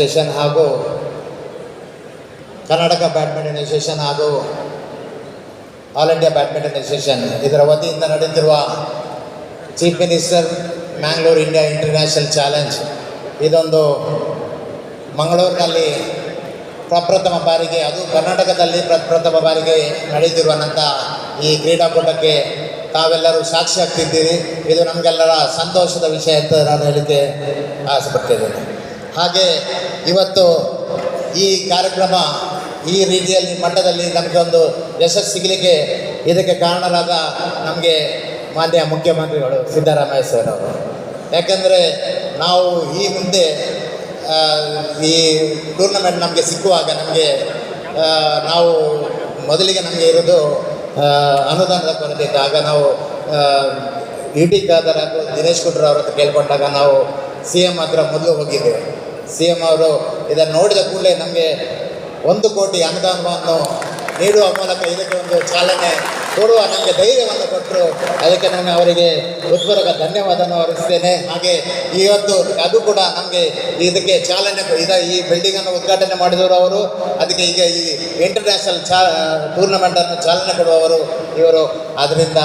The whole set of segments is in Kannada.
ಅಸೋಸಿಯೇಷನ್ ಹಾಗೂ ಕರ್ನಾಟಕ ಬ್ಯಾಡ್ಮಿಂಟನ್ ಅಸೋಸಿಯೇಷನ್ ಹಾಗೂ ಆಲ್ ಇಂಡಿಯಾ ಬ್ಯಾಡ್ಮಿಂಟನ್ ಅಸೋಸಿಯೇಷನ್ ಇದರ ವತಿಯಿಂದ ನಡೆದಿರುವ chief minister Mangalore India international challenge. ಇದೊಂದು ಮಂಗಳೂರಿನಲ್ಲಿ ಪ್ರಪ್ರಥಮ ಬಾರಿಗೆ, ಅದು ಕರ್ನಾಟಕದಲ್ಲಿ ಪ್ರಪ್ರಥಮ ಬಾರಿಗೆ ನಡೆದಿರುವಂಥ ಈ ಕ್ರೀಡಾಕೂಟಕ್ಕೆ ತಾವೆಲ್ಲರೂ ಸಾಕ್ಷಿ ಆಗ್ತಿದ್ದೀರಿ. ಇದು ನಮಗೆಲ್ಲರ ಸಂತೋಷದ ವಿಷಯ ಅಂತ ನಾನು ಹೇಳಲಿಕ್ಕೆ ಆಸೆಪಡ್ತಿದ್ದೇನೆ ಹಾಗೆ ಇವತ್ತು ಈ ಕಾರ್ಯಕ್ರಮ ಈ ರೀತಿಯಲ್ಲಿ ಮಟ್ಟದಲ್ಲಿ ನಮಗೆ ಒಂದು ಯಶಸ್ಸು ಸಿಗಲಿಕ್ಕೆ ಇದಕ್ಕೆ ಕಾರಣರಾದ ನಮಗೆ ಮಾನ್ಯ ಮುಖ್ಯಮಂತ್ರಿಗಳು ಸಿದ್ದರಾಮಯ್ಯ ಸರ್ ಅವರು ಯಾಕಂದರೆ ನಾವು ಈ ಮುಂದೆ ಈ ಟೂರ್ನಮೆಂಟ್ ನಮಗೆ ಸಿಕ್ಕುವಾಗ ನಮಗೆ ನಾವು ಮೊದಲಿಗೆ ನಮಗೆ ಇರೋದು ಅನುದಾನದ ಕೊರತೆ ಇತ್ತು. ಆಗ ನಾವು ಇ ಟಿ ಖಾದರ್ ಹಾಗೂ ದಿನೇಶ್ ಗುಡ್ರು ಅವ್ರ ಹತ್ರ ಕೇಳ್ಕೊಂಡಾಗ ನಾವು ಸಿ ಎಂ ಹತ್ರ ಮೊದಲು ಹೋಗಿದ್ದೇವೆ ಸಿ ಎಂ ಅವರು ಇದನ್ನು ನೋಡಿದ ಕೂಡಲೇ ನಮಗೆ ಒಂದು ಕೋಟಿ ಅನುದಾನವನ್ನು ನೀಡುವ ಮೂಲಕ ಇದಕ್ಕೆ ಒಂದು ಚಾಲನೆ ಕೊಡುವ ನಮಗೆ ಧೈರ್ಯವನ್ನು ಕೊಟ್ಟರು. ಅದಕ್ಕೆ ನಾನು ಅವರಿಗೆ ಹೃತ್ಪೂರ್ವಕ ಧನ್ಯವಾದವನ್ನು ಅರ್ಪಿಸ್ತೇನೆ. ಹಾಗೆ ಇವತ್ತು ಅದು ಕೂಡ ನಮಗೆ ಇದಕ್ಕೆ ಚಾಲನೆ ಇದ ಈ ಬಿಲ್ಡಿಂಗನ್ನು ಉದ್ಘಾಟನೆ ಮಾಡಿದವರು ಅವರು. ಅದಕ್ಕೆ ಈಗ ಈ ಇಂಟರ್ನ್ಯಾಷನಲ್ ಚಾ ಟೂರ್ನಮೆಂಟನ್ನು ಚಾಲನೆ ಕೊಡುವವರು ಇವರು. ಆದ್ದರಿಂದ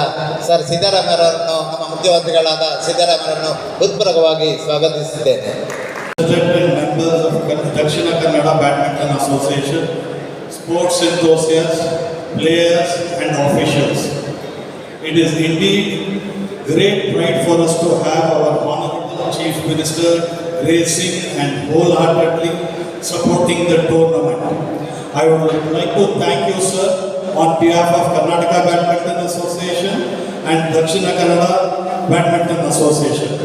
ಸರ್ ಸಿದ್ದರಾಮಯ್ಯವರನ್ನು ನಮ್ಮ ಮುಖ್ಯಮಂತ್ರಿಗಳಾದ ಸಿದ್ದರಾಮಯ್ಯನನ್ನು ಉತ್ಪರವಾಗಿ ಸ್ವಾಗತಿಸುತ್ತೇನೆ. Dakshina Kannada badminton association sports enthusiasts players and officials it is indeed great pride for us to have our honourable chief minister gracing and wholeheartedly supporting the tournament I would like to thank you sir on behalf of Karnataka badminton association and Dakshina Kannada Badminton Association.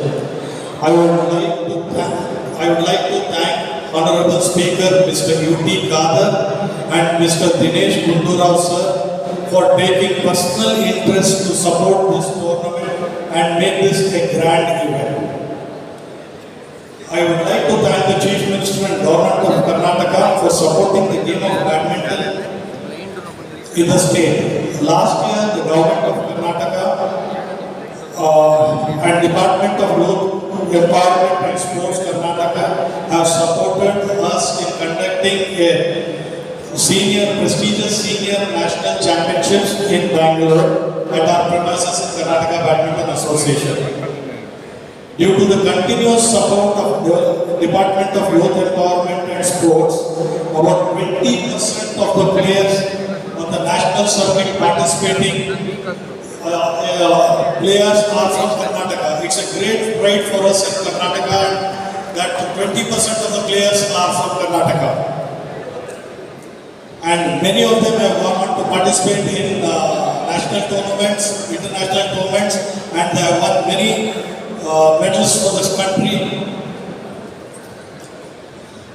I would like to thank, I would like to thank Honorable Speaker Mr. U.T. Kadar and Mr. Dinesh Gundurao sir for taking personal interest to support this tournament and make this a grand event. I would like to thank the Chief Minister and Government of Karnataka for supporting the game of badminton in the state. Last year, the Government of Karnataka uh, and Department of Youth Empowerment and Sports Karnataka have supported us in conducting a senior, prestigious senior national championships in Bangalore at our premises in Karnataka Badminton Association. Due to the continuous support of the Department of Youth Empowerment and Sports, about 20% of the players on the national circuit participating uh, players are from Karnataka. It's a great pride for us in Karnataka that 20% of the players are from Karnataka. And many of them have gone on to participate in uh, national tournaments, international tournaments, and they have won many uh, medals for this country.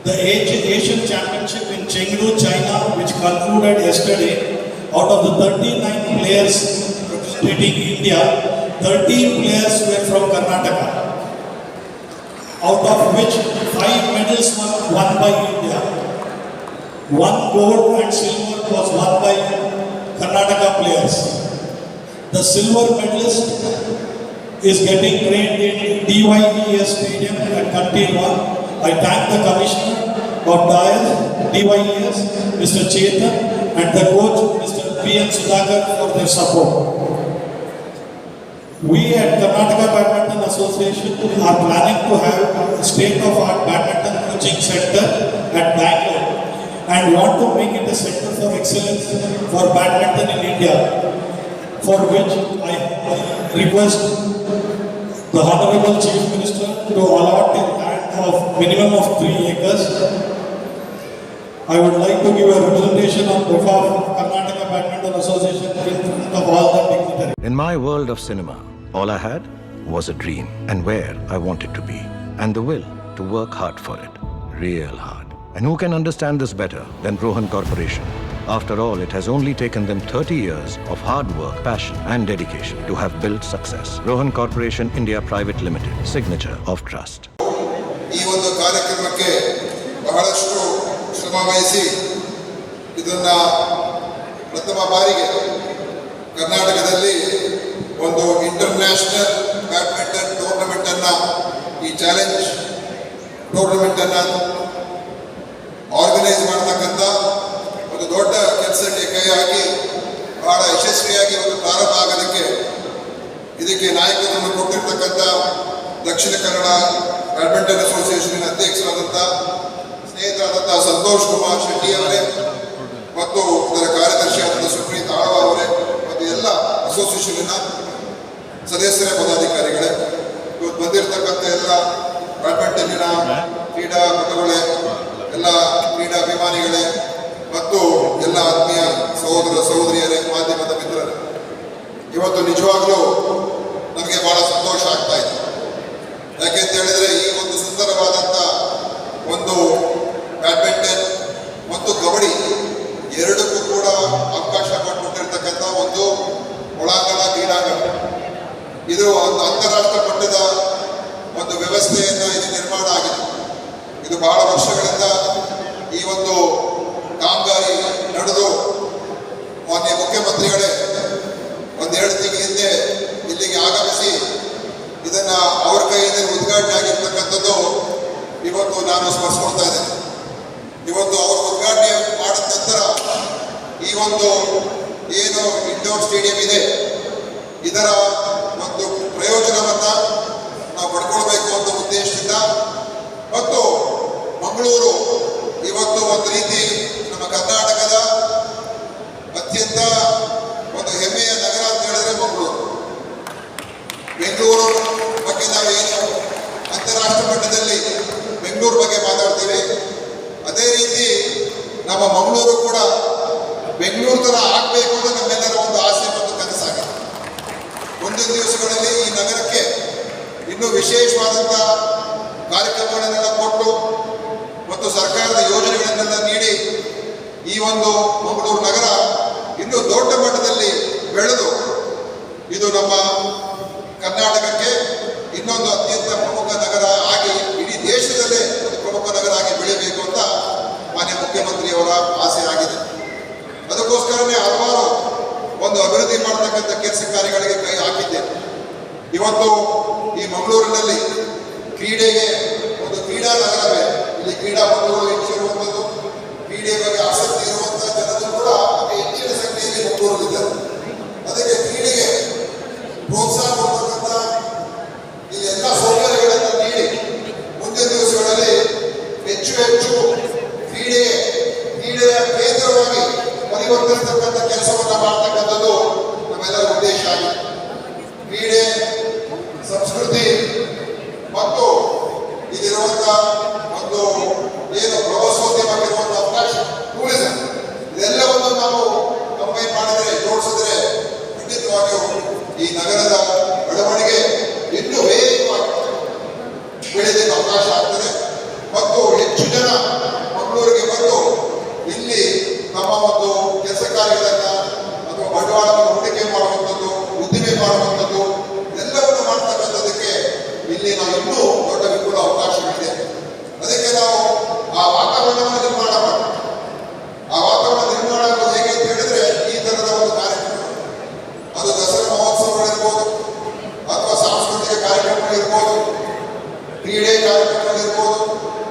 The Asian Championship in Chengdu, China, which concluded yesterday, out of the 39 players representing India, 13 players were from Karnataka, out of which five medals were won by India. One gold and silver was won by Karnataka players. The silver medalist is getting trained in DYES Stadium at Country I thank the Commissioner of DIAS, DYES, Mr. Chetan, and the coach, Mr. P.M. Sudhakar, for their support. We at Karnataka Badminton Association are planning to have a state-of-art badminton coaching center at Bangalore and want to make it a center for excellence for badminton in India, for which I request the Honorable Chief Minister to allot a land of minimum of three acres. I would like to give a representation on behalf of Karnataka Badminton Association in front of all the dignitaries. In my world of cinema, all I had was a dream and where I wanted to be, and the will to work hard for it, real hard. And who can understand this better than Rohan Corporation? After all, it has only taken them 30 years of hard work, passion, and dedication to have built success. Rohan Corporation India Private Limited, signature of trust. ಈ ಒಂದು ಕಾರ್ಯಕ್ರಮಕ್ಕೆ ಬಹಳಷ್ಟು ಶ್ರಮ ವಹಿಸಿ ಇದನ್ನ ಪ್ರಥಮ ಬಾರಿಗೆ ಕರ್ನಾಟಕದಲ್ಲಿ ಒಂದು ಇಂಟರ್ನ್ಯಾಷನಲ್ ಬ್ಯಾಡ್ಮಿಂಟನ್ ಟೂರ್ನಮೆಂಟ್ ಅನ್ನ, ಈ ಚಾಲೆಂಜ್ ಟೂರ್ನಮೆಂಟ್ ಅನ್ನ ಆರ್ಗನೈಸ್ ಮಾಡತಕ್ಕಂತ ಒಂದು ದೊಡ್ಡ ಕೆಲಸಕ್ಕೆ ಕೈ ಹಾಕಿ, ಬಹಳ ಯಶಸ್ವಿಯಾಗಿ ಒಂದು ಪ್ರಾರಂಭ ಆಗೋದಕ್ಕೆ ಇದಕ್ಕೆ ನಾಯಕತ್ವವನ್ನು ಕೊಟ್ಟಿರ್ತಕ್ಕಂಥ ದಕ್ಷಿಣ ಕನ್ನಡ ಬ್ಯಾಡ್ಮಿಂಟನ್ ಅಸೋಸಿಯೇಷನ್ ಅಧ್ಯಕ್ಷರಾದಂಥ ಸ್ನೇಹಿತರಾದಂಥ ಸಂತೋಷ್ ಕುಮಾರ್ ಶೆಟ್ಟಿ ಅವರೇ ಮತ್ತು ಇದರ ಕಾರ್ಯದರ್ಶಿಯಾದಂಥ ಸುಪ್ರೀತ್ ಆಳ್ವ ಅವರೇ ಮತ್ತು ಎಲ್ಲ ಅಸೋಸಿಯೇಷನ್ನ ಸದಸ್ಯರ ಪದಾಧಿಕಾರಿಗಳೇ, ಇವತ್ತು ಬಂದಿರತಕ್ಕಂಥ ಎಲ್ಲ ಬ್ಯಾಡ್ಮಿಂಟನ್ನಿನ ಕ್ರೀಡಾಪಟುಗಳೇ ಎಲ್ಲ ಕ್ರೀಡಾಭಿಮಾನಿಗಳೇ ಮತ್ತು ಎಲ್ಲ ಆತ್ಮೀಯ ಸಹೋದರ ಸಹೋದರಿಯರೇ, ಮಾಧ್ಯಮದ ಮಿತ್ರರೇ, ಇವತ್ತು ನಿಜವಾಗ್ಲೂ ನಮಗೆ ಬಹಳ ಸಂತೋಷ ಆಗ್ತಾ ಇದೆ. ಯಾಕೆಂತ ಹೇಳಿದ್ರೆ, ಈ ಒಂದು ಸುಂದರವಾದಂಥ ಒಂದು ಇದು ಒಂದು ಅಂತಾರಾಷ್ಟ್ರ ಮಟ್ಟದ ಒಂದು ವ್ಯವಸ್ಥೆಯನ್ನು ಇದು ನಿರ್ಮಾಣ ಆಗಿದೆ. ಇದು ಬಹಳ ವರ್ಷಗಳಿಂದ ಈ ಒಂದು ಕಾಮಗಾರಿ ನಡೆದು ಮಾನ್ಯ ಮುಖ್ಯಮಂತ್ರಿಗಳೇ ಒಂದೆರಡು ತಿಂಗಳ ಹಿಂದೆ ಇಲ್ಲಿಗೆ ಆಗಮಿಸಿ ಇದನ್ನ ಅವ್ರ ಕೈಯಿಂದ ಉದ್ಘಾಟನೆ ಆಗಿರ್ತಕ್ಕಂಥದ್ದು ಇವತ್ತು ನಾನು ಸ್ಮರಿಸ್ಕೊಳ್ತಾ ಇದ್ದೇನೆ. ಇವತ್ತು ಅವರು ಉದ್ಘಾಟನೆ ಮಾಡಿದ ನಂತರ ಈ ಒಂದು ಏನು ಇಂಡೋರ್ ಸ್ಟೇಡಿಯಂ ಇದೆ ಇದರ ಒಂದು ಪ್ರಯೋಜನವನ್ನು ನಾವು ಪಡ್ಕೊಳ್ಬೇಕು ಅಂತ ಉದ್ದೇಶದಿಂದ. ಮತ್ತು ಮಂಗಳೂರು ಇವತ್ತು ಒಂದು ರೀತಿ ನಮ್ಮ ಕರ್ನಾಟಕದ ಅತ್ಯಂತ ಒಂದು ಹೆಮ್ಮೆಯ ನಗರ ಅಂತ ಹೇಳಿದ್ರೆ ಮಂಗಳೂರು. ಬೆಂಗಳೂರು ಬಗ್ಗೆ ನಾವೇನು ಅಂತಾರಾಷ್ಟ್ರೀಯ ಮಟ್ಟದಲ್ಲಿ ಬೆಂಗಳೂರು ಬಗ್ಗೆ ಮಾತಾಡ್ತೀವಿ. ಅದೇ ರೀತಿ ನಮ್ಮ ಮಂಗಳೂರು ಕೂಡ ಬೆಂಗಳೂರು ಥರ ಆಗಬೇಕು ಅಂತ ನಮ್ಮೆಲ್ಲರ ಒಂದು ಆಸೆ ಮತ್ತು ಕನಸಾಗಿದೆ ಮುಂದಿನ ದಿವಸಗಳಲ್ಲಿ ಈ ನಗರಕ್ಕೆ ಇನ್ನೂ ವಿಶೇಷವಾದಂಥ ಕಾರ್ಯಕ್ರಮಗಳನ್ನೆಲ್ಲ ಕೊಟ್ಟು ಮತ್ತು ಸರ್ಕಾರದ ಯೋಜನೆಗಳನ್ನೆಲ್ಲ ನೀಡಿ ಈ ಒಂದು ಮಂಗಳೂರು ನಗರ ಇನ್ನೂ ದೊಡ್ಡ ಮಟ್ಟದಲ್ಲಿ ಬೆಳೆದು ಇದು ನಮ್ಮ ಕರ್ನಾಟಕಕ್ಕೆ ಇನ್ನೊಂದು ಅತ್ಯಂತ ಪ್ರಮುಖ ನಗರ ಆಗಿ ಇಡೀ ದೇಶದಲ್ಲೇ ಒಂದು ಪ್ರಮುಖ ನಗರ ಆಗಿ ಬೆಳೆಯಬೇಕು ಅಂತ ಮಾನ್ಯ ಮುಖ್ಯಮಂತ್ರಿಯವರ ಆಸೆ ಆಗಿದೆ. ಅದಕ್ಕೋಸ್ಕರನೇ ಹಲವಾರು ಒಂದು ಅಭಿವೃದ್ಧಿ ಮಾಡತಕ್ಕಂಥ ಕೆಲಸ ಕಾರ್ಯಗಳಿಗೆ ಇವತ್ತು ಈ ಮಂಗಳೂರಿನಲ್ಲಿ ಕ್ರೀಡೆಗೆ ಒಂದು ಕ್ರೀಡಾ ನಗರವೇ ಇಲ್ಲಿ ಕ್ರೀಡಾಪಟುಗಳು ಹೆಚ್ಚಿರುವಂಥದ್ದು ಕ್ರೀಡೆ ಬಗ್ಗೆ ಆಸಕ್ತಿ ಇರುವಂತಹ ಜನರು ಕೂಡ ಅತಿ ಹೆಚ್ಚಿನ ಸಂಖ್ಯೆಯಲ್ಲಿ ಮಂಗಳೂರಲ್ಲಿದ್ದಾರೆ. ಅದಕ್ಕೆ ಕ್ರೀಡೆಗೆ ಪ್ರೋತ್ಸಾಹ ಕೊಡ್ತಕ್ಕಂಥ ಈ ಎಲ್ಲ ಸೌಕರ್ಯಗಳನ್ನು ನೀಡಿ ಮುಂದಿನ ದಿವಸಗಳಲ್ಲಿ ಹೆಚ್ಚು ಹೆಚ್ಚು ಕ್ರೀಡೆಗೆ, ಕ್ರೀಡೆಯ ಕೇಂದ್ರವಾಗಿ ಪರಿವರ್ತಿಸತಕ್ಕಂಥ ಕೆಲಸವನ್ನು ಮಾಡ್ತಕ್ಕಂಥದ್ದು ನಮ್ಮೆಲ್ಲರ ಉದ್ದೇಶ ಆಗಿದೆ ಕ್ರೀಡೆ ಸಂಸ್ಕೃತಿ ಮತ್ತು ಇದಿರುವಂಥ ಒಂದು ಏನು ಪ್ರವಾಸೋದ್ಯಮಕ್ಕಿರುವಂಥ ಅವಕಾಶ ಟೂರಿಸಂ ಇದೆಲ್ಲವನ್ನು ನಾವು ಕಂಬೈನ್ ಮಾಡಿದ್ರೆ ಜೋಡಿಸಿದ್ರೆ ಖಂಡಿತವಾಗಿಯೂ ಈ ನಗರದ ಬೆಳವಣಿಗೆ ಇನ್ನೂ ವೇಗವಾಗಿ ಬೆಳೆಯಲಿಕ್ಕೆ ಅವಕಾಶ ಆಗ್ತದೆ ಮತ್ತು ಹೆಚ್ಚು ಜನ ಮಂಗಳೂರಿಗೆ ಬಂದು ಇಲ್ಲಿ ತಮ್ಮ ಒಂದು ಕೆಲಸ ಕಾರ್ಯಗಳನ್ನ ಅಥವಾ ಬಂಡವಾಳವನ್ನು ಹೂಡಿಕೆ ಮಾಡುವಂಥದ್ದು ಉದ್ದಿಮೆ ಮಾಡುವಂಥದ್ದು ಎಲ್ಲವನ್ನು ಮಾಡ್ತಕ್ಕಂಥದ್ದಕ್ಕೆ ಇಲ್ಲಿ ನಾವು ಇನ್ನೂ ದೊಡ್ಡ ವಿಪುಲ ಅವಕಾಶವಿದೆ ಅದಕ್ಕೆ ನಾವು ಆ ವಾತಾವರಣವನ್ನು ನಿರ್ಮಾಣ ಮಾಡಬೇಕು ಆ ವಾತಾವರಣ ನಿರ್ಮಾಣ ಆಗೋದು ಹೇಗೆ ಅಂತ ಹೇಳಿದ್ರೆ ಈ ತರದ ಒಂದು ಕಾರ್ಯಕ್ರಮ ಅದು ದಸರಾ ಮಹೋತ್ಸವಗಳಿರ್ಬೋದು ಅಥವಾ ಸಾಂಸ್ಕೃತಿಕ ಕಾರ್ಯಕ್ರಮಗಳಿರ್ಬೋದು ಕ್ರೀಡೆ ಕಾರ್ಯಕ್ರಮಗಳಿರ್ಬೋದು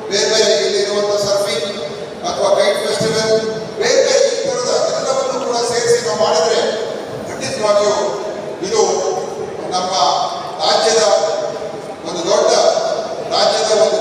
ಬೇರೆ ಬೇರೆ ಇಲ್ಲಿರುವಂಥ ಸರ್ಫಿಂಗ್ ಅಥವಾ ಕೈಟ್ ಫೆಸ್ಟಿವಲ್ ಬೇರೆ ಬೇರೆ ಈ ಥರದ ಎಲ್ಲವನ್ನು ಕೂಡ ಸೇರಿಸಿ ನಾವು ಮಾಡಿದ್ರೆ ಖಂಡಿತವಾಗಿಯೂ ಇದು ನಮ್ಮ ರಾಜ್ಯದ ಒಂದು ದೊಡ್ಡ ರಾಜ್ಯದ ಒಂದು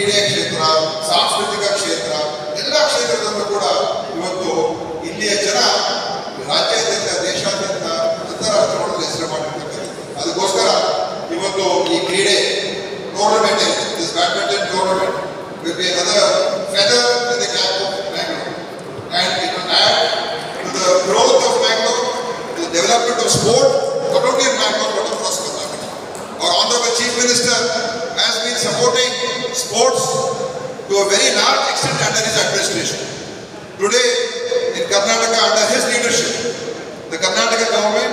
ಕ್ರೀಡೆಯ ಕ್ಷೇತ್ರ, ಸಾಂಸ್ಕೃತಿಕ ಕ್ಷೇತ್ರ, ಎಲ್ಲ ಕ್ಷೇತ್ರದಲ್ಲೂ ಕೂಡ ಇವತ್ತು ಇಲ್ಲಿಯ ಜನ ರಾಜ್ಯಾದ್ಯಂತ, ದೇಶಾದ್ಯಂತ ಅಂತಾರಾಷ್ಟ್ರಗಳಲ್ಲಿ ಹೆಸರು ಮಾಡಿರ್ತಕ್ಕಂಥದ್ದು ಅದಕ್ಕೋಸ್ಕರ ಇವತ್ತು ಈ ಕ್ರೀಡೆ tournament this badminton tournament will be another in the cap of Mangalore the development of sport not only in Mangalore but chief minister has supporting sports to a very large extent under his administration. Today, in Karnataka, under his leadership, the Karnataka government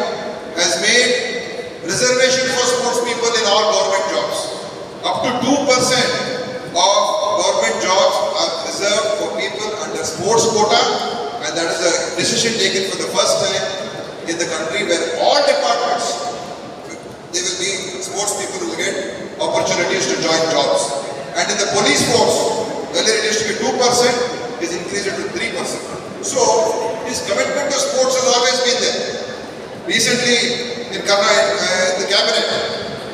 has made reservation for sports people in all government jobs. Up to 2% of government jobs are reserved for people under sports quota, and that is a decision taken for the first time in the country where all departments they will be sports people who will get opportunities to join jobs. And in the police force, earlier it used to be two percent, is increased to three percent. So his commitment to sports has always been there. Recently, in Karnataka, uh, the cabinet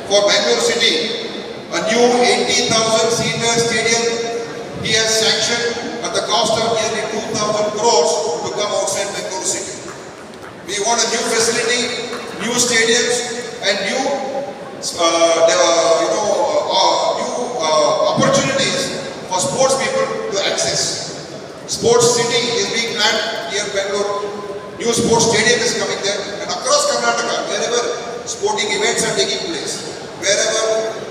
for Bangalore City, a new 80,000 seater stadium he has sanctioned at the cost of nearly 2,000 crores to come outside Bangalore City. We want a new facility, new stadiums, and new, uh, you know, uh, opportunities for sports people to access. Sports city is being planned near Bangalore. New sports stadium is coming there and across Karnataka, wherever sporting events are taking place, wherever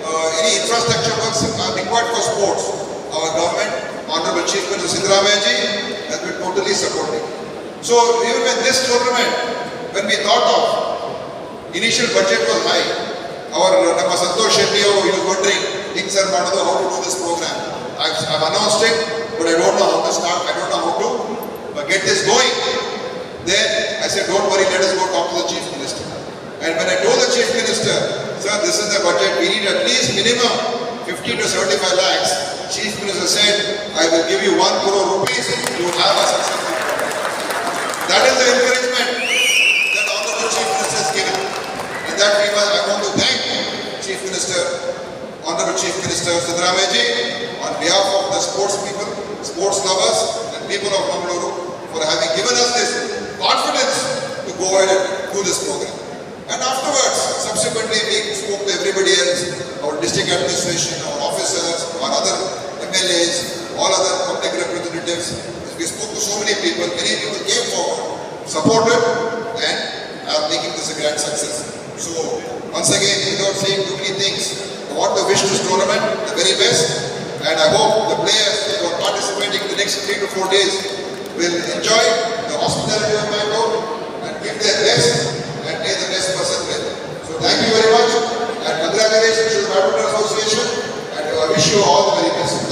uh, any infrastructure works are required for sports, our government, Honorable Chief Minister Sidramayaji has been totally supporting. So even when this tournament, when we thought of, initial budget was high, our uh, Nama Santosh Shetty, who was wondering, ಹಿಂಗ್ ಸರ್ ಮಾಡೋದು how to do this program. I've, I've announced it, but I don't know how to start, I don't know how to uh, get this going. Then I said, don't worry, let us go talk to the chief minister. And when I told the chief minister, sir, this is the budget, we need at least minimum 50 to 75 lakhs. Chief minister said, I will give you one crore rupees to have a successful program. That is the encouragement that Honorable Chief Minister has given. And that we must, Honorable Chief Minister Siddaramaiah ji, on behalf of the sports people, sports lovers, and people of Mangaluru for having given us this confidence to go ahead and do this program. And afterwards, subsequently, we spoke to everybody else, our district administration, our officers, our other MLAs, all other public representatives. We spoke to so many people, many people came forward, supported, and are making this a grand success. So, once again, without saying too many things, want to wish this tournament the very best, and I hope the players who are participating in the next three to four days will enjoy the hospitality of Bangalore and give their best and may the best person. So thank you very much and congratulations to the Badminton Association and I wish you all the very best.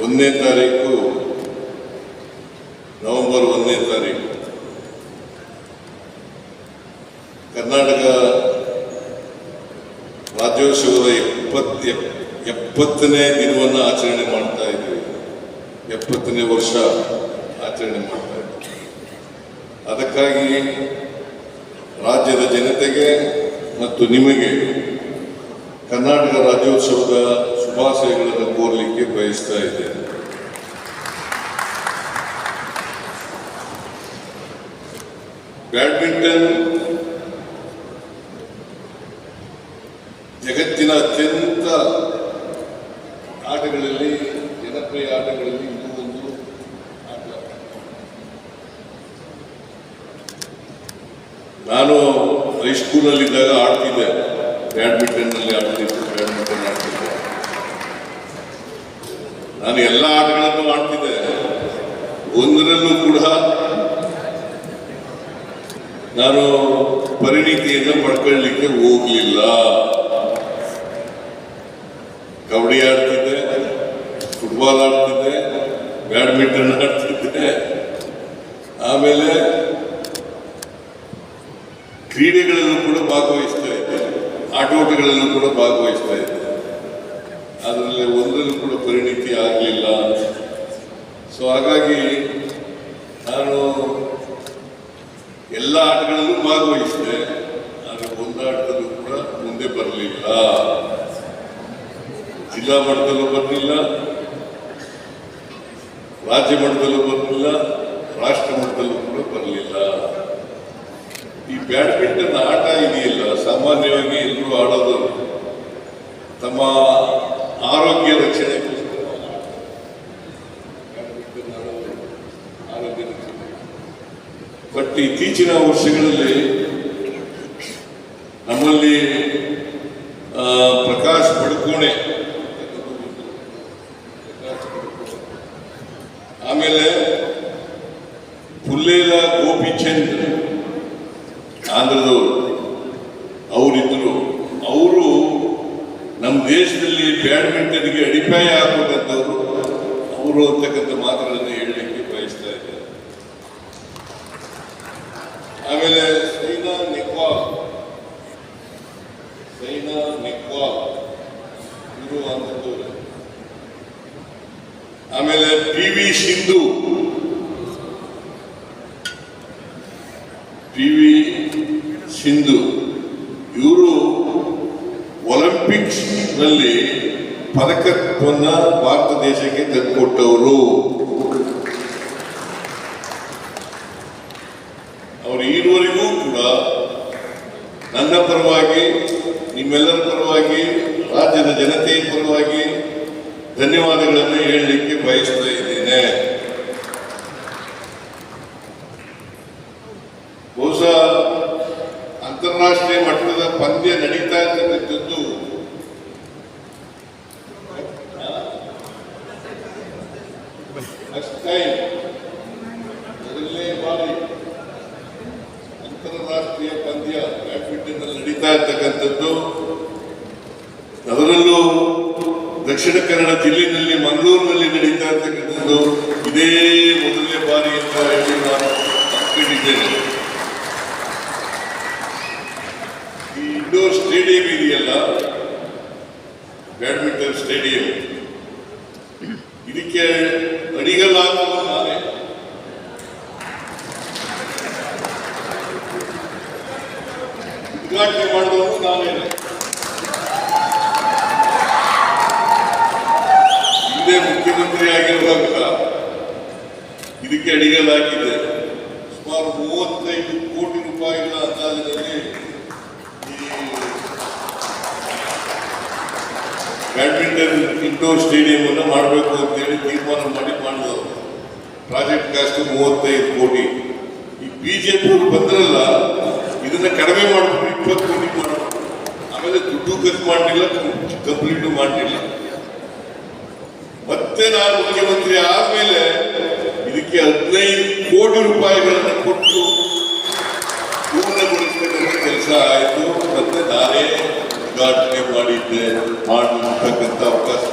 ಒಂದನೇ ತಾರೀಕು, ನವೆಂಬರ್ ಒಂದನೇ ತಾರೀಕು. ಕರ್ನಾಟಕ ರಾಜ್ಯೋತ್ಸವದ ಎಪ್ಪತ್ತ ಎಪ್ಪತ್ತನೇ ದಿನವನ್ನು ಆಚರಣೆ ಮಾಡ್ತಾ ಇದ್ದೀವಿ. ಎಪ್ಪತ್ತನೇ ವರ್ಷ ಆಚರಣೆ ಮಾಡ್ತಾ ಇದ್ದೀವಿ. ಅದಕ್ಕಾಗಿ ರಾಜ್ಯದ ಜನತೆಗೆ ಮತ್ತು ನಿಮಗೆ ಕರ್ನಾಟಕ ರಾಜ್ಯೋತ್ಸವದ ಶುಭಾಶಯಗಳನ್ನು ಕೋರಲಿಕ್ಕೆ ಬಯಸ್ತಾ ಇದ್ದೇನೆ. ಬ್ಯಾಡ್ಮಿಂಟನ್ ಜಗತ್ತಿನ ಅತ್ಯಂತ ಆಟಗಳಲ್ಲಿ, ಜನಪ್ರಿಯ ಆಟಗಳಲ್ಲಿ ಇದು ಒಂದು ಆಟ. ನಾನು ಹೈಸ್ಕೂಲಲ್ಲಿದ್ದಾಗ ಆಡ್ತಿದ್ದೆ, ಬ್ಯಾಡ್ಮಿಂಟನ್ನಲ್ಲಿ ಆಡ್ತಿದ್ದೆ ಬ್ಯಾಡ್ಮಿಂಟನ್ ಆಡ್ತಿದ್ದೆ ನಾನು ಎಲ್ಲ ಆಟಗಳನ್ನು ಆಡ್ತಿದ್ದೆ ಒಂದರಲ್ಲೂ ಕೂಡ ನಾನು ಪರಿಣಿತಿಯನ್ನು ಪಡ್ಕೊಳ್ಳಿಕ್ಕೆ ಹೋಗಲಿಲ್ಲ. ಕಬಡ್ಡಿ ಆಡ್ತಿದ್ದೆ ಫುಟ್ಬಾಲ್ ಆಡ್ತಿದ್ದೆ ಬ್ಯಾಡ್ಮಿಂಟನ್ ಆಡ್ತಿದ್ದೆ. ಆಮೇಲೆ ಕ್ರೀಡೆಗಳಲ್ಲೂ ಕೂಡ ಭಾಗವಹಿಸ್ತಾ ಇದ್ದೆ. ಆಟೋಟಗಳಲ್ಲೂ ಕೂಡ ಭಾಗವಹಿಸ್ತಾ ಇದ್ದೆ. ಅದರಲ್ಲಿ ಆಗಲಿಲ್ಲ ಸೊ ಹಾಗಾಗಿ ನಾನು ಎಲ್ಲ ಆಟಗಳಲ್ಲೂ ಭಾಗವಹಿಸಿದೆ. ಆದರೆ ಒಂದು ಕೂಡ ಮುಂದೆ ಬರಲಿಲ್ಲ. ಜಿಲ್ಲಾ ಮಟ್ಟದಲ್ಲೂ ಬರಲಿಲ್ಲ. ರಾಜ್ಯ ಮಟ್ಟದಲ್ಲೂ ಬರಲಿಲ್ಲ. ರಾಷ್ಟ್ರ ಮಟ್ಟದಲ್ಲೂ ಕೂಡ ಬರಲಿಲ್ಲ. ಈ ಬ್ಯಾಡ್ಮಿಂಟನ್ ಆಟ ಇದೆಯಲ್ಲ, ಸಾಮಾನ್ಯವಾಗಿ ಎಲ್ಲರೂ ಆಡೋದು ತಮ್ಮ ಆರೋಗ್ಯ ರಕ್ಷಣೆಗೋಸ್ಕರ ಬ್ಯಾಡ್ಮಿಂಟನ್ ಆಡೋದು ಆರೋಗ್ಯ ರಕ್ಷಣೆ ಬಟ್ ಇತ್ತೀಚಿನ ವರ್ಷಗಳಲ್ಲಿ ನಮ್ಮಲ್ಲಿ ಪ್ರಕಾಶ್ ಪಡ್ಕೋಣೆ. ಆಮೇಲೆ ಪುಲ್ಲೇಲ ಗೋಪಿಚಂದ್ ಆಂಧ್ರದವರು ಅವರಿದ್ದರು ಅವರು ನಮ್ಮ ದೇಶದಲ್ಲಿ ಬ್ಯಾಡ್ಮಿಂಟನ್ಗೆ ಅಡಿಪಾಯ ಹಾಕಬೇಕಂತವರು ಅವರು ಅಂತಕ್ಕಂಥ ಮಾತುಗಳನ್ನು ಹೇಳಲಿಕ್ಕೆ ಬಯಸ್ತಾ ಇದ್ದಾರೆ ಆಮೇಲೆ ಸೈನಾ ನೆಹ್ವಾಲ್ ಸೈನಾ ನೆಹ್ವಾಲ್ ಇವರು ಅಂತದ್ದು ಆಮೇಲೆ P V Sindhu. P V Sindhu. ಇವರು ಒಲಿಂಪಿಕ್ಸ್ನಲ್ಲಿ ಪದಕವನ್ನ ಭಾರತ ದೇಶಕ್ಕೆ ತಂದುಕೊಟ್ಟವರು ಅವರು ಈವರೆಗೂ ಕೂಡ ನನ್ನ ಪರವಾಗಿ ನಿಮ್ಮೆಲ್ಲರ ಪರವಾಗಿ ರಾಜ್ಯದ ಜನತೆಯ ಪರವಾಗಿ ಧನ್ಯವಾದಗಳನ್ನು ಹೇಳಲಿಕ್ಕೆ ಬಯಸ್ತಾ ಇದ್ದೇನೆ ಬಹುಶಃ ಅಂತಾರಾಷ್ಟ್ರೀಯ ಮಟ್ಟದ ಪಂದ್ಯ ನಡೀತಾ ಇರ್ತಕ್ಕಂಥದ್ದು ಫಸ್ಟ್ ಟೈಮ್ ಮೊದಲನೇ ಬಾರಿ ಅಂತಾರಾಷ್ಟ್ರೀಯ ಪಂದ್ಯ ಬ್ಯಾಡ್ಮಿಂಟನ್ನಲ್ಲಿ ನಡೀತಾ ಇರ್ತಕ್ಕಂಥದ್ದು ಅದರಲ್ಲೂ ದಕ್ಷಿಣ ಕನ್ನಡ ಜಿಲ್ಲೆಯಲ್ಲಿ ಮಂಗಳೂರಿನಲ್ಲಿ ನಡೀತಾ ಇರ್ತಕ್ಕಂಥದ್ದು ಇದೇ ಮೊದಲನೇ ಬಾರಿ ಅಂತ ಹೇಳಿ ನಾನು ಅಂದ್ಕೊಂಡಿದ್ದೇನೆ ಈ ಇಂಡೋರ್ ಸ್ಟೇಡಿಯಂ ಇದೆಯಲ್ಲ ಬ್ಯಾಡ್ಮಿಂಟನ್ ಸ್ಟೇಡಿಯಂ ಇದಕ್ಕೆ ಅಡಿಗಲ್ಲಾಗುವ ನಾನೇ ಉದ್ಘಾಟನೆ ಮಾಡಿದವರು ನಾನೇ ಹಿಂದೆ ಮುಖ್ಯಮಂತ್ರಿ ಆಗಿರುವಾಗ ಇದಕ್ಕೆ ಅಡಿಗಲಾಗಿದೆ ಸುಮಾರು ಮೂವತ್ತೈದು ಕೋಟಿ ರೂಪಾಯಿಗಳ ಅಂದಾಜಿನಲ್ಲಿ ಬ್ಯಾಡ್ಮಿಂಟನ್ ಇಂಡೋರ್ ಸ್ಟೇಡಿಯಂ ಅನ್ನು ಮಾಡಬೇಕು ಅಂತೇಳಿ ತೀರ್ಮಾನ ಮಾಡಿ ಮಾಡಿದವರು. ಪ್ರಾಜೆಕ್ಟ್ ಕಾಸ್ಟ್ ಮೂವತ್ತೈದು ಕೋಟಿ. ಈ ಬಿಜೆಪಿ ಬಂದ್ರಲ್ಲ, ಇದನ್ನ ಕಡಿಮೆ ಮಾಡ್ಬಿಟ್ಟು ಇಪ್ಪತ್ತು ಕೋಟಿ ಆಮೇಲೆ ದುಡ್ಡು ಖರ್ಚು ಮಾಡಲಿಲ್ಲ, ಕಂಪ್ಲೀಟ್ ಮಾಡಲಿಲ್ಲ. ಮತ್ತೆ ನಾನು ಮುಖ್ಯಮಂತ್ರಿ ಆದ್ಮೇಲೆ ಇದಕ್ಕೆ ಹದಿನೈದು ಕೋಟಿ ರೂಪಾಯಿಗಳನ್ನು ಕೊಟ್ಟು ಪೂರ್ಣಗೊಳಿಸತಕ್ಕಂಥ ಕೆಲಸ ಆಯಿತು. ಮತ್ತೆ ನಾನೇ ಉದ್ಘಾಟನೆ ಮಾಡಿದ್ದೆ ಮಾಡತಕ್ಕಂಥ ಅವಕಾಶ.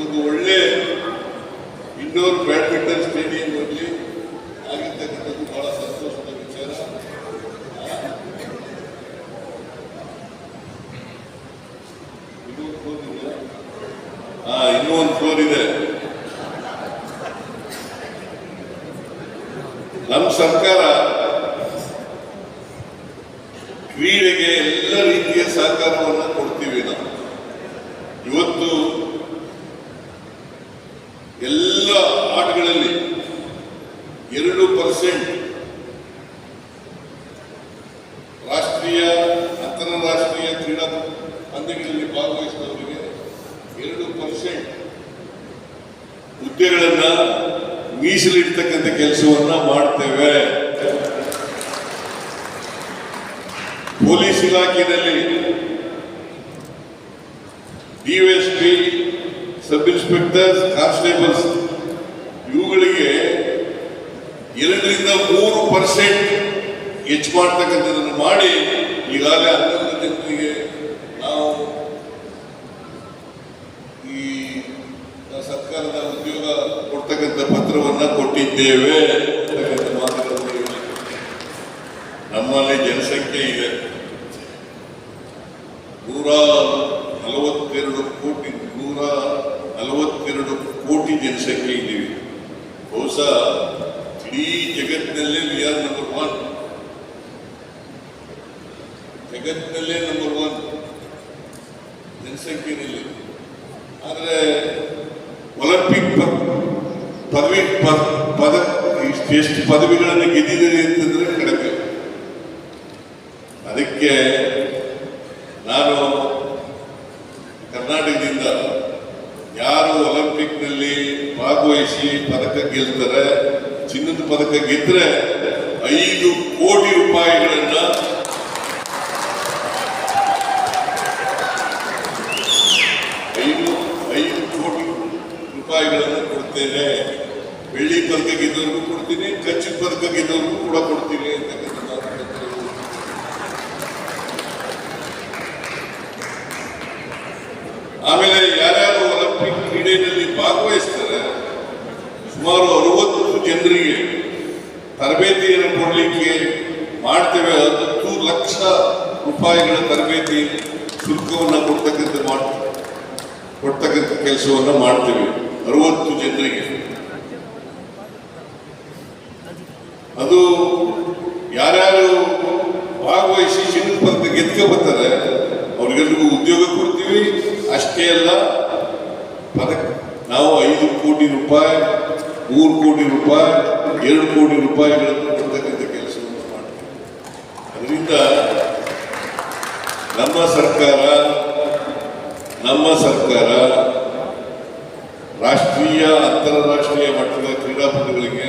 ಒಂದು ಒಳ್ಳೆ ಇಂಡೋರ್ ಬ್ಯಾಡ್ಮಿಂಟನ್ ಸ್ಟೇಡಿಯಂ ಅಲ್ಲಿ ಆಗಿರ್ತಕ್ಕಂಥದ್ದು ಬಹಳ ಸಂತೋಷದ ವಿಚಾರ ಇನ್ನೊಂದು phone ಇದೆಯಾ? ಹಾ ಇನ್ನೂ ಒಂದು ಫ್ಲೋರ್ ಇದೆ ನಮ್ಮ ಸರ್ಕಾರ ಕ್ರೀಡೆಗೆ ಎಲ್ಲ ರೀತಿಯ ಸಹಕಾರವನ್ನು ಕೊಡ್ತೀವಿ ನಾವು ಇವತ್ತು ಎಲ್ಲ ಆಟಗಳಲ್ಲಿ ಎರಡು ಪರ್ಸೆಂಟ್ ರಾಷ್ಟ್ರೀಯ ಅಂತಾರಾಷ್ಟ್ರೀಯ ಕ್ರೀಡಾ ಪಂದ್ಯಗಳಲ್ಲಿ ಭಾಗವಹಿಸಿದವರಿಗೆ ಎರಡು ಪರ್ಸೆಂಟ್ ಹುದ್ದೆಗಳನ್ನ ಮೀಸಲಿಡ್ತಕ್ಕಂಥ ಕೆಲಸವನ್ನ ಮಾಡ್ತೇವೆ. ಪೊಲೀಸ್ ಇಲಾಖೆಯಲ್ಲಿ ಡಿವೈಎಸ್ಪಿ ಸಬ್ ಇನ್ಸ್ಪೆಕ್ಟರ್ಸ್ ಕಾನ್ಸ್ಟೇಬಲ್ಸ್, ಇವುಗಳಿಗೆ ಎರಡರಿಂದ ಮೂರು ಪರ್ಸೆಂಟ್ ಹೆಚ್ಚು ಮಾಡ್ತಕ್ಕಂಥದ್ದನ್ನು ಮಾಡಿ ಈಗಾಗಲೇ ಹನ್ನೊಂದು ಜನರಿಗೆ ನಾವು ಈ ಸರ್ಕಾರದ ಉದ್ಯೋಗ ಕೊಡ್ತಕ್ಕಂಥ ಪತ್ರವನ್ನ ಕೊಟ್ಟಿದ್ದೇವೆ. ನಮ್ಮಲ್ಲಿ ಜನಸಂಖ್ಯೆ ಇದೆ. ನೂರ ನಲವತ್ತೆರಡು ಕೋಟಿ, ನೂರ ನಲವತ್ತೆರಡು ಕೋಟಿ ಜನಸಂಖ್ಯೆ ಇದ್ದೀವಿ. ಬಹುಶಃ ಇಡೀ ಜಗತ್ತಿನಲ್ಲೇ ವಿ ಆರ್ ನಂಬರ್ ಒನ್ ಜಗತ್ತಿನಲ್ಲೇ ನಂಬರ್ ಒನ್ ಜನಸಂಖ್ಯೆಯಲ್ಲಿ ಆದರೆ ಒಲಿಂಪಿಕ್ ಪ- ಪದವಿ ಪ- ಪದ ಇಷ್ಟು ಎಷ್ಟು ಪದವಿಗಳನ್ನು ಗೆದ್ದಿದ್ದೀರಿ ಅಂತಂದ್ರೆ ಕಡಿಮೆ ಅದಕ್ಕೆ ನಾನು ಕರ್ನಾಟಕದಿಂದ ಯಾರು ಒಲಿಂಪಿಕ್ನಲ್ಲಿ ಭಾಗವಹಿಸಿ ಪದಕ ಗೆಲ್ತಾರೆ, ಚಿನ್ನದ ಪದಕ ಗೆದ್ರೆ ಐದು ಕೋಟಿ ರೂಪಾಯಿಗಳನ್ನ ಐದು ಐದು ಕೋಟಿ ರೂಪಾಯಿಗಳನ್ನು ಕೊಡ್ತೇನೆ ಪದಕ ಗೆದ್ದವ್ರಿಗೂ ಕೊಡ್ತೀನಿ ಕಚ್ಚಿ ಪದಕ ಗೆದ್ದವ್ರಿಗೂ ಕೂಡ ಕೊಡ್ತೀನಿ ಆಮೇಲೆ ಯಾರ್ಯಾರು ಒಲಿಂಪಿಕ್ ಕ್ರೀಡೆಯಲ್ಲಿ ಭಾಗವಹಿಸ್ತಾರೆ, ಸುಮಾರು ಅರವತ್ತು ಜನರಿಗೆ ತರಬೇತಿಯನ್ನು ಕೊಡಲಿಕ್ಕೆ ಮಾಡ್ತೇವೆ. ಹತ್ತು ಲಕ್ಷ ರೂಪಾಯಿಗಳ ತರಬೇತಿ ಶುಲ್ಕವನ್ನು ಕೊಡ್ತಕ್ಕಂಥ ಕೊಡ್ತಕ್ಕಂಥ ಕೆಲಸವನ್ನು ಮಾಡ್ತೇವೆ ಅರವತ್ತು ಜನರಿಗೆ ಅದು ಯಾರ್ಯಾರು ಭಾಗವಹಿಸಿ ಚಿನ್ನದ ಗೆದ್ಕ ಬರ್ತಾರೆ ಅವ್ರಿಗೆಲ್ರಿಗೂ ಉದ್ಯೋಗ ಕೊಡ್ತೀವಿ. ಅಷ್ಟೇ ಅಲ್ಲ ಪದಕ ನಾವು ಐದು ಕೋಟಿ ರೂಪಾಯಿ, ಮೂರು ಕೋಟಿ ರೂಪಾಯಿ, ಎರಡು ಕೋಟಿ ರೂಪಾಯಿಗಳನ್ನು ಕೊಡ್ತಕ್ಕಂಥ ಕೆಲಸವನ್ನು ಮಾಡ್ತೀವಿ. ಅದರಿಂದ ನಮ್ಮ ಸರ್ಕಾರ ನಮ್ಮ ಸರ್ಕಾರ ರಾಷ್ಟ್ರೀಯ, ಅಂತಾರಾಷ್ಟ್ರೀಯ ಮಟ್ಟದ ಕ್ರೀಡಾಪಟುಗಳಿಗೆ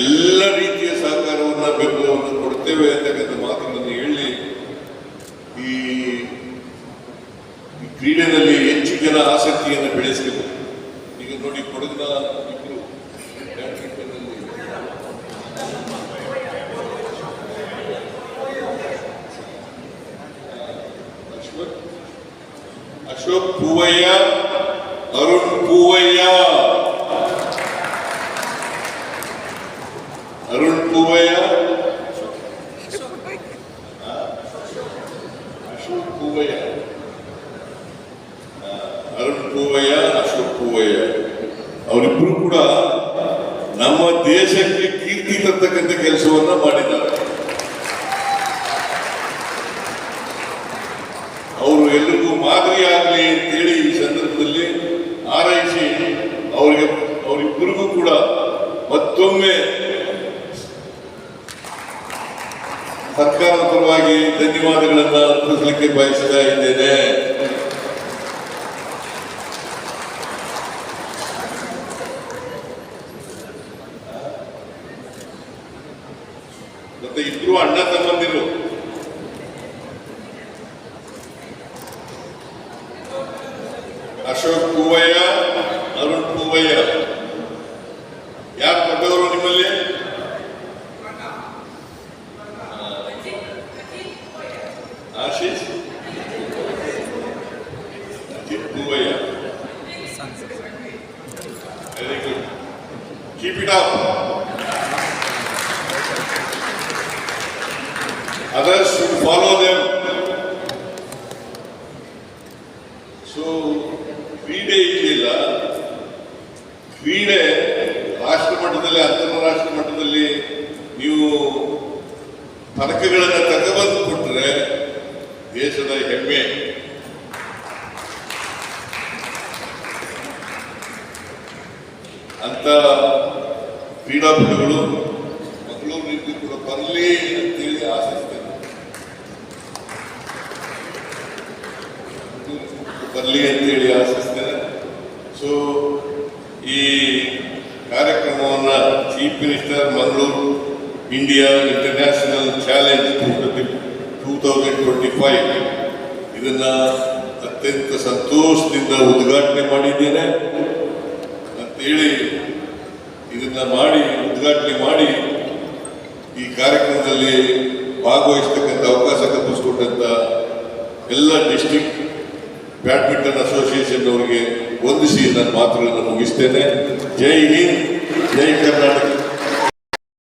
ಎಲ್ಲ ರೀತಿಯ ಸಹಕಾರವನ್ನು, ಬೆಂಬಲವನ್ನು ಕೊಡ್ತೇವೆ ಅಂತಕ್ಕಂಥ ಮಾತುಗಳನ್ನು ಹೇಳಿ ಈ ಈ ಕ್ರೀಡೆಯಲ್ಲಿ ಹೆಚ್ಚು ಜನ ಆಸಕ್ತಿಯನ್ನು ಬೆಳೆಸಬೇಕು ಈಗ ನೋಡಿ ಕೊಡಗಿನ ಇಬ್ಬರು ಬ್ಯಾಡ್ಮಿಂಟನ್ನಲ್ಲಿ. ಅಶ್ವಥ್ ಅಶೋಕ್ ಪೂವಯ್ಯ ಅರುಣ್ ಪೂವಯ್ಯ. ಅರುಣ್ ಪೂವಯ್ಯ. ಅಶೋಕ್ ಪೂವಯ್ಯ. ಪೂವಯ್ಯ ಅಶೋಕ್ ಪೂವಯ್ಯ ಅವರಿಬ್ಬರು ಕೂಡ ನಮ್ಮ ದೇಶಕ್ಕೆ ಕೀರ್ತಿ ತರ್ತಕ್ಕಂಥ ಕೆಲಸವನ್ನ ಮಾಡಿದ್ದಾರೆ. ಅವರು ಎಲ್ರಿಗೂ ಮಾದರಿ ಆಗಲಿ ಅಂತೇಳಿ ಈ ಸಂದರ್ಭದಲ್ಲಿ ಆರೈಸಿ ಅವರಿಗೆ, ಅವರಿಬ್ಬರಿಗೂ ಕೂಡ ಮತ್ತೊಮ್ಮೆ ಸರ್ಕಾರದ ಪರವಾಗಿ ಧನ್ಯವಾದಗಳನ್ನು ಅರ್ಪಿಸಲಿಕ್ಕೆ ಬಯಸ್ತಾ ಇದ್ದೇನೆ. ಅಶೋಕ್ ಪೂವಯ್ಯ ಅರುಣ್ ಪೂವಯ್ಯ ಯಾರು ದೊಡ್ಡವರು ನಿಮ್ಮಲ್ಲಿ Ashish Ajith Poovaiah very good keep it up others should follow them so ಕ್ರೀಡೆ ಇದೆಯಲ್ಲ ಕ್ರೀಡೆ ರಾಷ್ಟ್ರ ಮಟ್ಟದಲ್ಲಿ ಅಂತಾರಾಷ್ಟ್ರ ಮಟ್ಟದಲ್ಲಿ ನೀವು ಪದಕಗಳನ್ನು ತಗೊಬಂದು ಕೊಟ್ಟರೆ ದೇಶದ ಹೆಮ್ಮೆ ಅಂತ ಕ್ರೀಡಾಪಟುಗಳು ಮಂಗಳೂರಿನಲ್ಲಿ ಕೂಡ ಬರಲಿ ಅಂತೇಳಿ ಆಶಿಸ್ತೇನೆ. ಬರಲಿ ಅಂತೇಳಿ ಆಶಿಸ್ತೇನೆ. ಸೊ ಈ ಕಾರ್ಯಕ್ರಮವನ್ನು chief minister Mangaluru India international challenge two thousand twenty five ಇದನ್ನ ಅತ್ಯಂತ ಸಂತೋಷದಿಂದ ಉದ್ಘಾಟನೆ ಮಾಡಿದ್ದೇನೆ. ಅಂತೇಳಿ ಇದನ್ನ ಮಾಡಿ, ಉದ್ಘಾಟನೆ ಮಾಡಿ ಈ ಕಾರ್ಯಕ್ರಮದಲ್ಲಿ ಭಾಗವಹಿಸ್ತಕ್ಕಂಥ ಅವಕಾಶ ಕಲ್ಪಿಸಿಕೊಟ್ಟಂತ ಎಲ್ಲ ಡಿಸ್ಟಿಕ್ ಬ್ಯಾಡ್ಮಿಂಟನ್ ಅಸೋಸಿಯೇಷನ್ ಅವರಿಗೆ ವಂದಿಸಿ ನನ್ನ ಮಾತುಗಳನ್ನು ಮುಗಿಸ್ತೇನೆ. ಜೈ ಹಿಂದ್, ಜೈ ಕರ್ನಾಟಕ.